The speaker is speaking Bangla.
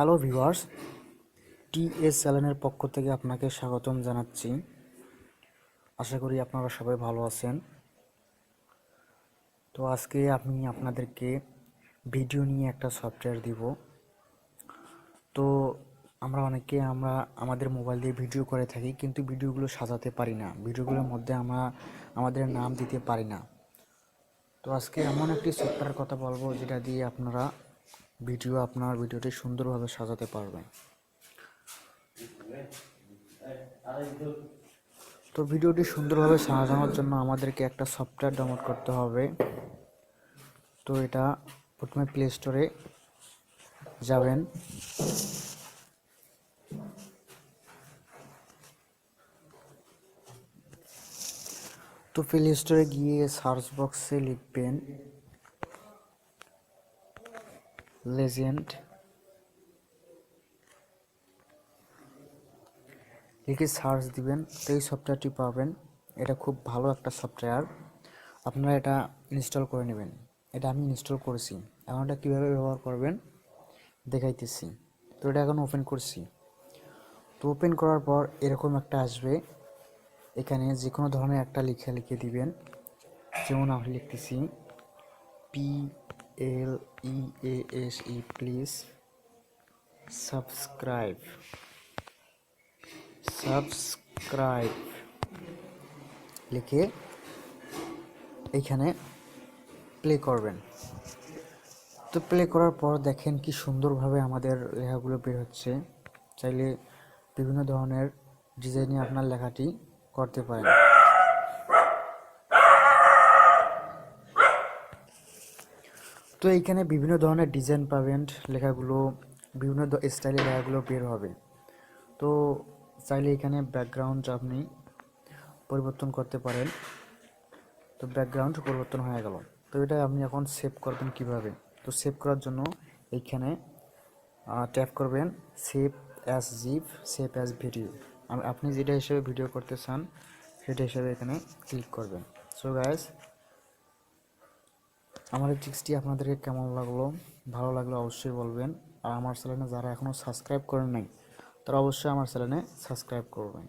হ্যালো ভিউয়ার্স টিএস চ্যানেলের পক্ষ থেকে আপনাকে স্বাগতম জানাচ্ছি। আশা করি আপনারা সবাই ভালো আছেন। তো আজকে আমি আপনাদেরকে ভিডিও নিয়ে একটা সফটওয়্যার দিব। তো আমরা অনেকে আমরা আমাদের মোবাইল দিয়ে ভিডিও করে থাকি, কিন্তু ভিডিওগুলো সাজাতে পারি না। ভিডিওগুলোর মধ্যে আমরা আমাদের নাম দিতে পারি না। তো আজকে এমন একটি সফটওয়্যার কথা বলব, যেটা দিয়ে আপনারা ভিডিও আপনার ভিডিওটি সুন্দরভাবে সাজাতে পারবেন। তো ভিডিওটি সুন্দরভাবে সাজানোর জন্য আমাদেরকে একটা সফটওয়্যার ডাউনলোড করতে হবে। তো এটা প্রথমে প্লে স্টোরে যাবেন। তো প্লে স্টোরে গিয়ে সার্চ বক্সে লিখবেন লেজেন্ড। লিখে সার্চ দিবেন তো এই সফটওয়্যারটি পাবেন। এটা খুব ভালো একটা সফটওয়্যার। আপনারা এটা ইনস্টল করে নেবেন। এটা আমি ইনস্টল করেছি। এখন এটা কীভাবে ব্যবহার করবেন, দেখাইতেছি। তো এটা এখন ওপেন করছি। তো ওপেন করার পর এরকম একটা আসবে। এখানে যে কোনো ধরনের একটা লেখা লিখে দিবেন। যেমন আমি লিখতেছি P L E A S E please subscribe subscribe লিখে এইখানে প্লে করবেন। তো প্লে করার পর দেখেন কি সুন্দরভাবে আমাদের লেখাগুলো বের হচ্ছে। চাইলে বিভিন্ন ধরনের ডিজাইনে আপনার লেখাটি করতে পারেন। তো এইখানে বিভিন্ন ধরনের ডিজাইন পাবেন, লেখাগুলো, বিভিন্ন স্টাইলের লেখাগুলো বের হবে। তো চাইলে এখানে ব্যাকগ্রাউন্ড আপনি পরিবর্তন করতে পারেন। তো ব্যাকগ্রাউন্ড পরিবর্তন হয়ে গেল। তো এটা আপনি এখন সেভ করবেন কীভাবে? তো সেভ করার জন্য এইখানে ট্যাপ করবেন save as zip save as video আপনি যেটা হিসেবে ভিডিও করতে চান, সেটা হিসেবে এখানে ক্লিক করবেন। সো গাইস আমার এই টিক্সটি আপনাদেরকে কেমন লাগল? ভালো লাগল অবশ্যই বলবেন। আর আমার চ্যানেলে যারা এখনও সাবস্ক্রাইব করেন নাই, তারা অবশ্যই আমার চ্যানেলে সাবস্ক্রাইব করবেন।